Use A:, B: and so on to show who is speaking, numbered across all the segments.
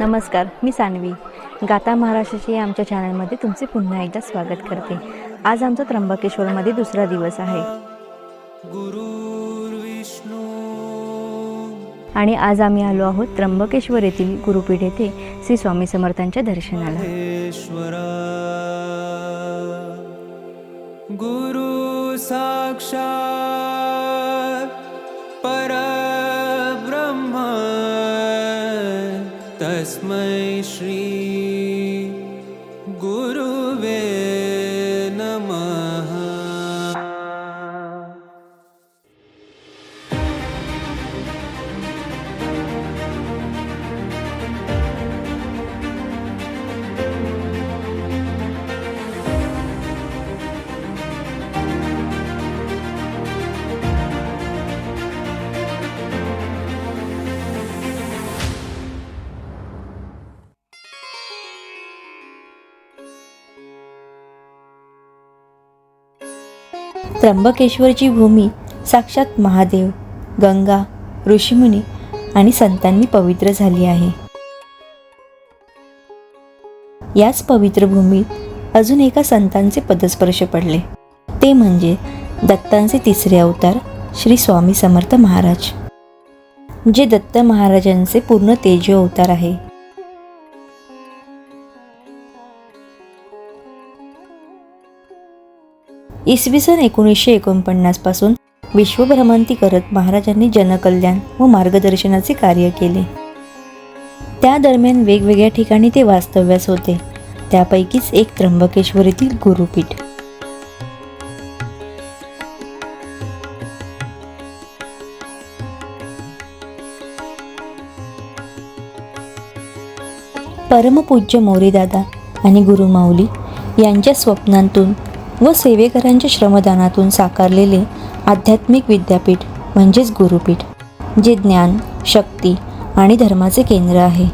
A: नमस्कार मी सान्वी. गाता महाराष्ट्राची आमच्या चॅनलमध्ये तुमचे पुन्हा एकदा स्वागत करते. आज आमचा त्र्यंबकेश्वरमध्ये दुसरा दिवस आहे. आणि आज आम्ही आलो आहोत त्र्यंबकेश्वर येथील गुरुपीठ येथे श्री स्वामी समर्थांच्या दर्शनाला.
B: गुरु साक्षात् तस्मै श्री गुरुवे
A: त्र्यंबकेश्वरची भूमी साक्षात महादेव गंगा ऋषीमुनी आणि संतांनी पवित्र झाली आहे. याच पवित्र भूमीत अजून एका संतांचे पदस्पर्श पडले. ते म्हणजे दत्तांचे तिसरे अवतार श्री स्वामी समर्थ महाराज जे दत्त महाराजांचे पूर्ण तेजो अवतार आहे. इसवी सन एकोणीसशे एकोणपन्नासपासून विश्वभ्रमंती करत महाराजांनी जनकल्याण व मार्गदर्शनाचे कार्य केले. त्या दरम्यान वेगवेगळ्या ठिकाणी ते वास्तव्यास होते. त्यापैकीच एक त्र्यंबकेश्वर येथील गुरुपीठ. परमपूज्य मोरेदादा आणि गुरुमाऊली यांच्या स्वप्नांतून व सेवेकरांच्या श्रमदानातून साकारलेले आध्यात्मिक विद्यापीठ म्हणजेच गुरुपीठ जे ज्ञान शक्ती आणि धर्माचे केंद्र आहे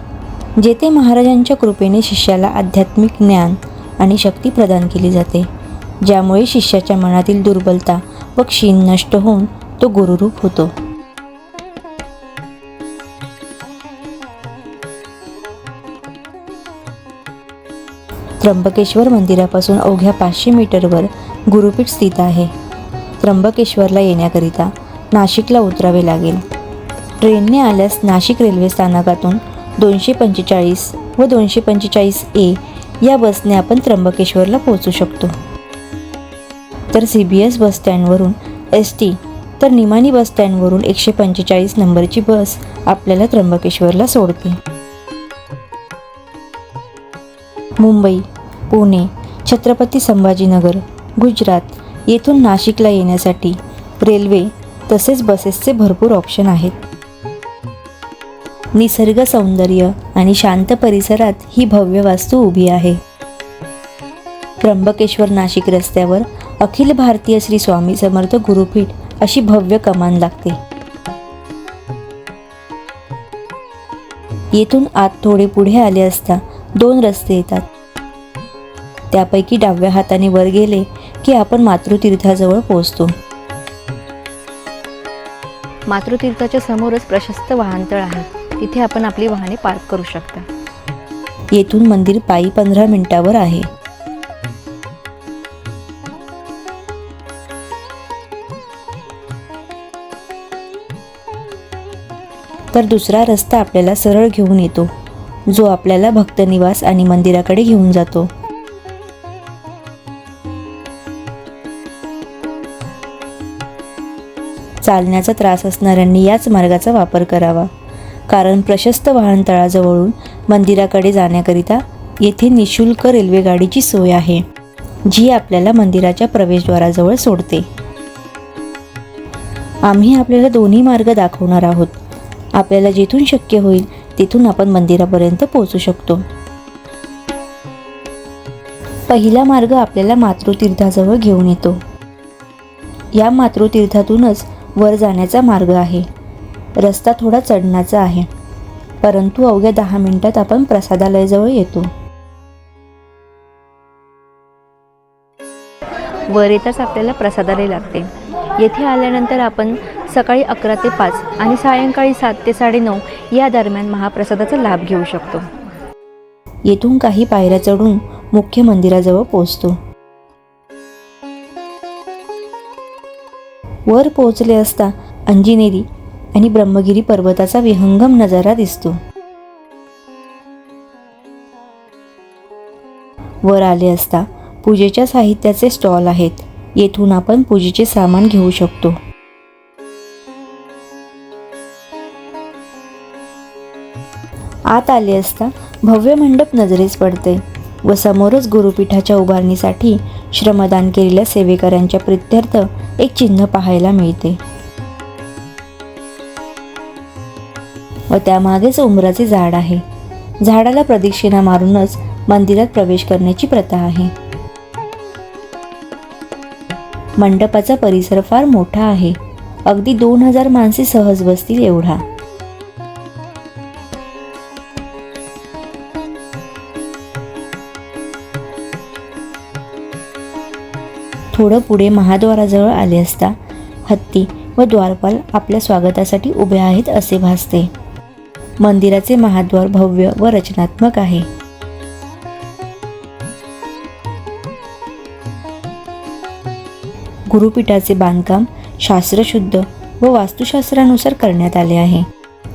A: जेथे महाराजांच्या कृपेने शिष्याला आध्यात्मिक ज्ञान आणि शक्ती प्रदान केली जाते ज्यामुळे शिष्याच्या मनातील दुर्बलता व क्षीण नष्ट होऊन तो गुरुरूप होतो. त्र्यंबकेश्वर मंदिरापासून अवघ्या पाचशे मीटरवर गुरुपीठ स्थित आहे. त्र्यंबकेश्वरला येण्याकरिता नाशिकला उतरावे लागेल. ट्रेनने आल्यास नाशिक रेल्वे स्थानकातून दोनशे पंचेचाळीस व दोनशे पंचेचाळीस ए या बसने आपण त्र्यंबकेश्वरला पोहोचू शकतो. तर सी बी एस बसस्टँडवरून एस टी तर निमानी बसस्टँडवरून एकशे पंचेचाळीस नंबरची बस आपल्याला त्र्यंबकेश्वरला सोडते. मुंबई पुणे छत्रपती संभाजीनगर गुजरात येथून नाशिकला येण्यासाठी रेल्वे तसेच बसेसचे भरपूर ऑप्शन आहेत. निसर्ग सौंदर्य आणि शांत परिसरात ही भव्य वास्तू उभी आहे. त्र्यंबकेश्वर नाशिक रस्त्यावर अखिल भारतीय श्री स्वामी समर्थ गुरुपीठ अशी भव्य कमान लागते. येथून आत थोडे पुढे आले असता दोन रस्ते येतात. त्यापैकी डाव्या हाताने वर गेले की आपण मातृतीर्थाजवळ पोहोचतो. मातृतीर्थाच्या समोरच प्रशस्त वाहनतळ आहे. तिथे आपण आपली वाहने पार्क करू शकता. येथून मंदिर पायी पंधरा मिनिटावर आहे. तर दुसरा रस्ता आपल्याला सरळ घेऊन येतो. जो आपल्याला भक्तनिवास आणि मंदिराकडे घेऊन जातो. चालण्याचा त्रास असणाऱ्यांनी याच मार्गाचा वापर करावा. कारण प्रशस्त वाहनतळाजवळून मंदिराकडे जाण्याकरिता येथे निशुल्क रेल्वेगाडीची सोय आहे जी आपल्याला मंदिराच्या प्रवेशद्वाराजवळ सोडते. आम्ही आपल्याला दोन्ही मार्ग दाखवणार आहोत. आपल्याला जिथून शक्य होईल तिथून आपण मंदिरापर्यंत पोहोचू शकतो. पहिला मार्ग आपल्याला मातृतीर्थाजवळ घेऊन येतो. या मातृतीर्थातूनच वर जाण्याचा मार्ग आहे. रस्ता थोडा चढण्याचा आहे. परंतु अवघ्या दहा मिनिटात आपण प्रसादालयाजवळ येतो. वर येताच आपल्याला प्रसादालय लागते. येथे आल्यानंतर आपण सकाळी अकरा ते पाच आणि सायंकाळी सात ते साडेनऊ या दरम्यान महाप्रसादाचा लाभ घेऊ शकतो. येथून काही पायऱ्या चढून मुख्य मंदिराजवळ पोहोचतो. वर पोहोचले असता अंजिनेरी आणि ब्रह्मगिरी पर्वताचा विहंगम नजारा दिसतो. वर आले असता पूजेच्या साहित्याचे स्टॉल आहेत. येथून आपण पूजेचे सामान घेऊ शकतो. आत आले असता भव्य मंडप नजरेस पडते व समोरच गुरुपीठाच्या उभारणीसाठी श्रमदान केलेल्या सेवेकऱ्यांच्या प्रित्यर्थ एक चिन्ह पाहायला मिळते. व त्यामागेच उंबराचे झाड आहे. झाडाला प्रदक्षिणा मारूनच मंदिरात प्रवेश करण्याची प्रथा आहे. मंडपाचा परिसर फार मोठा आहे. अगदी दोन हजार माणसे सहज बसतील एवढा. थोडं पुढे महाद्वाराजवळ आले असता हत्ती व द्वारपाल आपल्या स्वागतासाठी उभे आहेत असे भासते. मंदिराचे महाद्वार भव्य व रचनात्मक आहे. गुरुपीठाचे बांधकाम शास्त्रशुद्ध व वास्तुशास्त्रानुसार करण्यात आले आहे.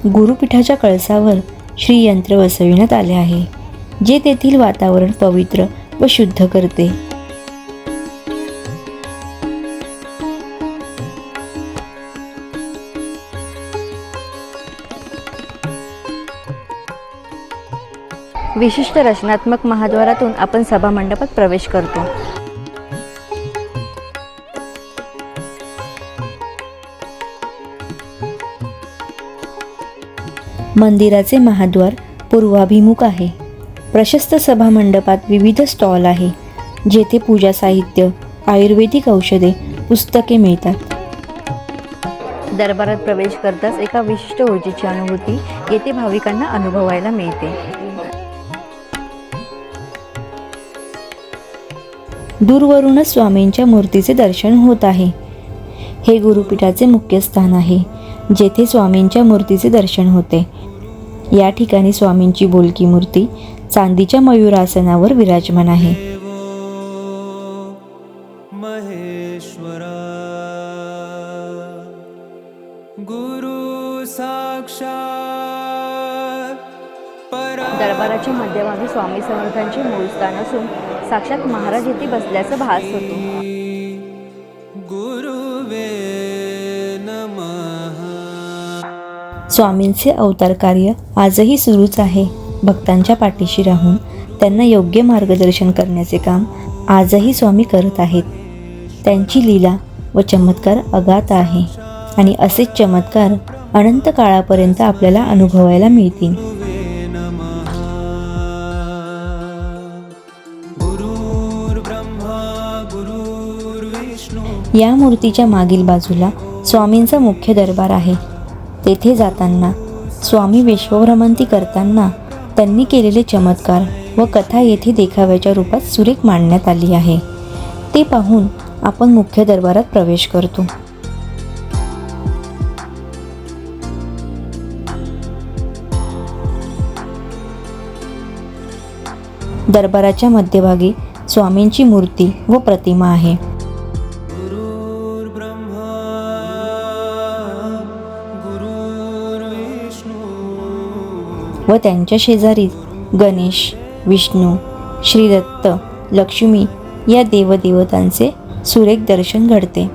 A: गुरुपीठाच्या कळसावर श्रीयंत्र बसविण्यात आले आहे जे तेथील वातावरण पवित्र व शुद्ध करते. विशिष्ट रचनात्मक महाद्वारातून आपण सभामंडपात प्रवेश करतो. मंदिराचे महाद्वार पूर्वाभिमुख आहे. प्रशस्त सभामंडपात विविध स्टॉल आहे जेथे पूजा साहित्य आयुर्वेदिक औषधे पुस्तके मिळतात. दरबारात प्रवेश करताच एका विशिष्ट ऊर्जेची अनुभूती येथे भाविकांना अनुभवायला मिळते. दूरवरूनच स्वामींच्या मूर्तीचे दर्शन होत आहे. हे गुरुपीठाचे मुख्य स्थान आहे जेथे स्वामींच्या मूर्तीचे दर्शन होते. या ठिकाणी स्वामींची बोलकी मूर्ती चांदीच्या मयुरासनावर विराजमान आहे.
B: देवो महेश्वरा गुरु साक्षात परा
A: दरबाराच्या मध्यभागी स्वामी समर्थांचे मूळ स्थान असून साक्षात महाराज येथे बसल्याचा भास होतो. स्वामींचे अवतार कार्य आजही सुरूच आहे. भक्तांच्या पाठीशी राहून त्यांना योग्य मार्गदर्शन करण्याचे काम आजही स्वामी करत आहेत. त्यांची लीला व चमत्कार अगाध आहे आणि असेच चमत्कार अनंत काळापर्यंत आपल्याला अनुभवायला मिळतील. या मूर्तीच्या मागील बाजूला स्वामींचा मुख्य दरबार आहे. तेथे जाताना स्वामी विश्वभ्रमंती करताना त्यांनी केलेले चमत्कार व कथा येथे देखाव्याच्या रूपात सुरेख मांडण्यात आली आहे. ते पाहून आपण मुख्य दरबारात प्रवेश करतो. दरबाराच्या मध्यभागी स्वामींची मूर्ती व प्रतिमा आहे. व त्यांच्या शेजारी गणेश विष्णू श्रीदत्त लक्ष्मी या देवदेवतांचे सुरेख दर्शन घडते.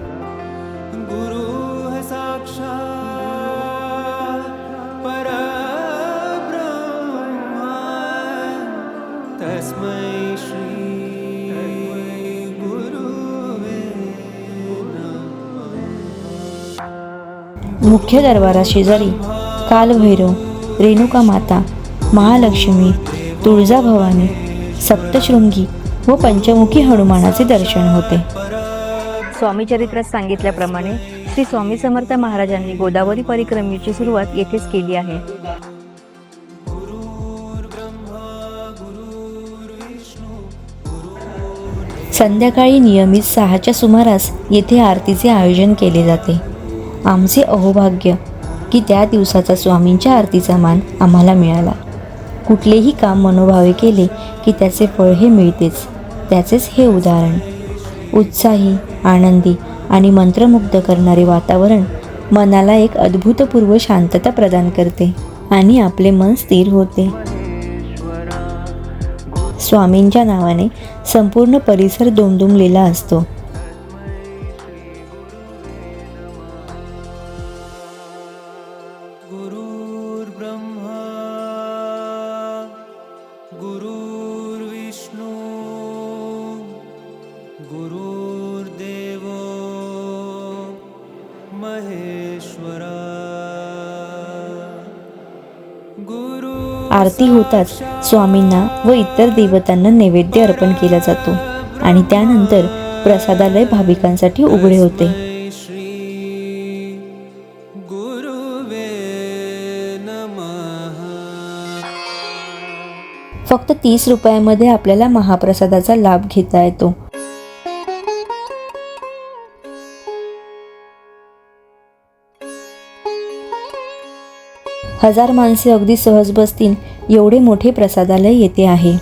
A: मुख्य दरबारा शेजारी कालभैरव रेणुका माता महालक्ष्मी तुळजाभवानी सप्तशृंगी व पंचमुखी हनुमानाचे दर्शन होते. स्वामी चरित्रात सांगितल्याप्रमाणे श्री स्वामी समर्थ महाराजांनी गोदावरी परिक्रमेची सुरुवात येथेच केली आहे. संध्याकाळी नियमित सहाच्या सुमारास येथे आरतीचे आयोजन केले जाते. आमचे अहोभाग्य की त्या दिवसाचा स्वामींच्या आरतीचा मान आम्हाला मिळाला. कुठलेही काम मनोभावे केले की त्याचे फळ हे मिळतेच. त्याचेच हे उदाहरण. उत्साही आनंदी आणि मंत्रमुग्ध करणारे वातावरण मनाला एक अद्भुतपूर्व शांतता प्रदान करते आणि आपले मन स्थिर होते. स्वामींच्या नावाने संपूर्ण परिसर दोमदुमलेला असतो. आरती होताच स्वामींना व इतर देवतांना नैवेद्य अर्पण केला जातो. आणि त्यानंतर प्रसादालय भाविकांसाठी उघडे होते.
B: श्री नमः
A: फक्त तीस रुपयामध्ये आपल्याला महाप्रसादाचा लाभ घेता येतो. हजार माणसे अगदी सहज बसतील एवढे मोठे प्रसादालय येथे आहे.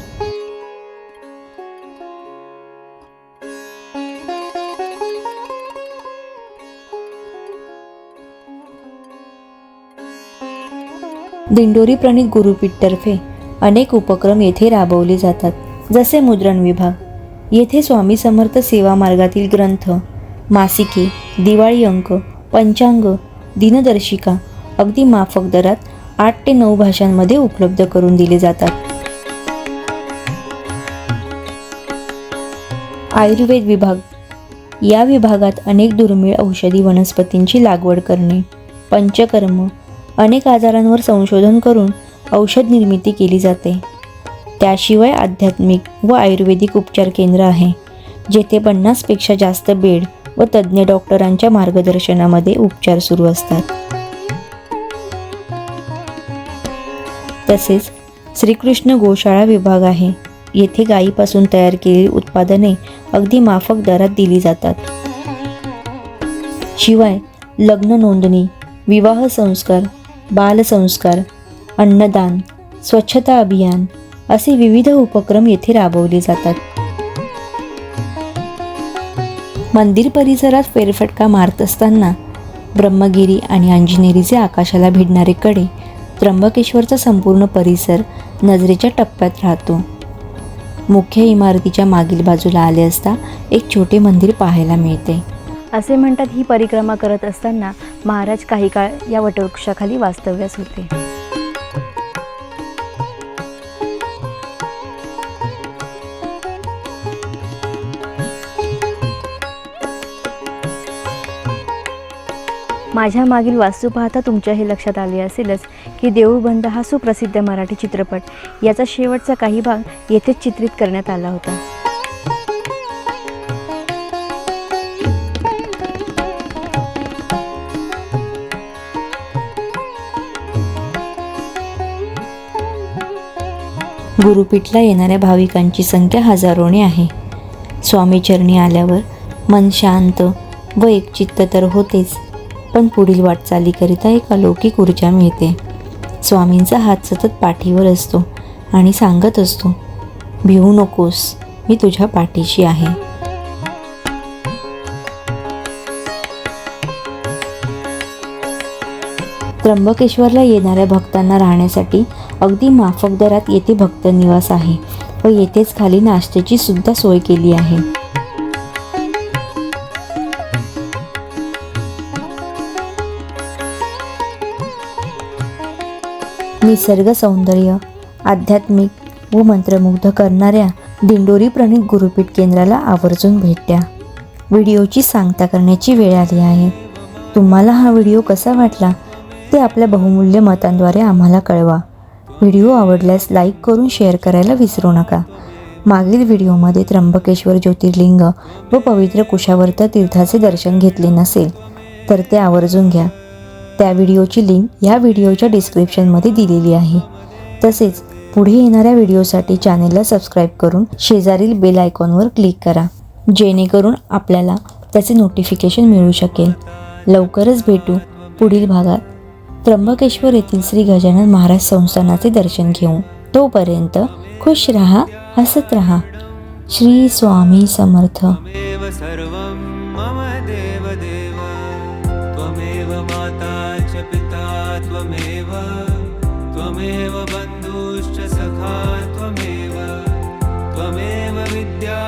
A: दिंडोरी प्रणित गुरुपीठतर्फे अनेक उपक्रम येथे राबवले जातात. जसे मुद्रण विभाग येथे स्वामी समर्थ सेवा मार्गातील ग्रंथ मासिके दिवाळी अंक पंचांग दिनदर्शिका अगदी माफक दरात आठ ते नऊ भाषांमध्ये उपलब्ध करून दिले जातात. आयुर्वेद विभाग. या विभागात अनेक दुर्मिळ औषधी वनस्पतींची लागवड करणे पंचकर्म अनेक आजारांवर संशोधन करून औषध निर्मिती केली जाते. त्याशिवाय आध्यात्मिक व आयुर्वेदिक उपचार केंद्र आहे जेथे पन्नासपेक्षा जास्त बेड व तज्ज्ञ डॉक्टरांच्या मार्गदर्शनामध्ये उपचार सुरू असतात. तसेच श्रीकृष्ण गोशाळा विभाग आहे. येथे गायीपासून तयार केलेली उत्पादने अगदी माफक दरात दिली जातात. शिवाय लग्न नोंदणी विवाह संस्कार बालसंस्कार अन्नदान स्वच्छता अभियान असे विविध उपक्रम येथे राबवले जातात. मंदिर परिसरात फेरफटका मारत असताना ब्रह्मगिरी आणि अंजनेरीचे आकाशाला भिडणारे कडे त्र्यंबकेश्वरचा संपूर्ण परिसर नजरेच्या टप्प्यात राहतो. मुख्य इमारतीच्या मागील बाजूला आले असता एक छोटे मंदिर पाहायला मिळते.
C: असे म्हणतात ही परिक्रमा करत असताना महाराज काही काळ या वटवृक्षाखाली वास्तव्यास होते. माझ्या मागील वास्तू पाहता तुमच्या हे लक्षात आले असेलच की देऊळबंद हा सुप्रसिद्ध मराठी चित्रपट. याचा शेवटचा काही भाग येथेच चित्रित करण्यात आला होता.
A: गुरुपीठला येणाऱ्या भाविकांची संख्या हजारोने आहे. स्वामीचरणी आल्यावर मन शांत व एकचित्त तर होतेच. पण पुढील वाटचालीकरिता एक अलौकिक ऊर्जा मिळते. स्वामींचा हात सतत पाठीवर असतो आणि सांगत असतो भिवू नकोस मी तुझ्या पाठीशी आहे. त्र्यंबकेश्वरला येणाऱ्या भक्तांना राहण्यासाठी अगदी माफक दरात येथे भक्त निवास आहे व येथेच खाली नाश्त्याची सुद्धा सोय केली आहे. निसर्ग सौंदर्य आध्यात्मिक व मंत्रमुग्ध करणाऱ्या दिंडोरी प्रणित गुरुपीठ केंद्राला आवर्जून भेट द्या. व्हिडिओची सांगता करण्याची वेळ आली आहे. तुम्हाला हा व्हिडिओ कसा वाटला ते आपल्या बहुमूल्य मतांद्वारे आम्हाला कळवा. व्हिडिओ आवडल्यास लाईक करून शेअर करायला विसरू नका. मागील व्हिडिओमध्ये त्र्यंबकेश्वर ज्योतिर्लिंग व पवित्र कुशावर्त तीर्थाचे दर्शन घेतले नसेल तर ते आवर्जून घ्या. त्या व्हिडिओची लिंक ह्या व्हिडिओच्या डिस्क्रिप्शनमध्ये दिलेली आहे. तसेच पुढे येणाऱ्या व्हिडिओसाठी चॅनेलला सबस्क्राईब करून शेजारील बेल आयकॉनवर क्लिक करा. जेणेकरून आपल्याला त्याचे नोटिफिकेशन मिळू शकेल. लवकरच भेटू पुढील भागात. त्र्यंबकेश्वर येथील श्री गजानन महाराज संस्थानाचे दर्शन घेऊ तोपर्यंत खुश रहा हसत रहा. श्री स्वामी समर्थ.
B: त्वमेव बन्धुश्च सखा त्वमेव त्वमेव विद्या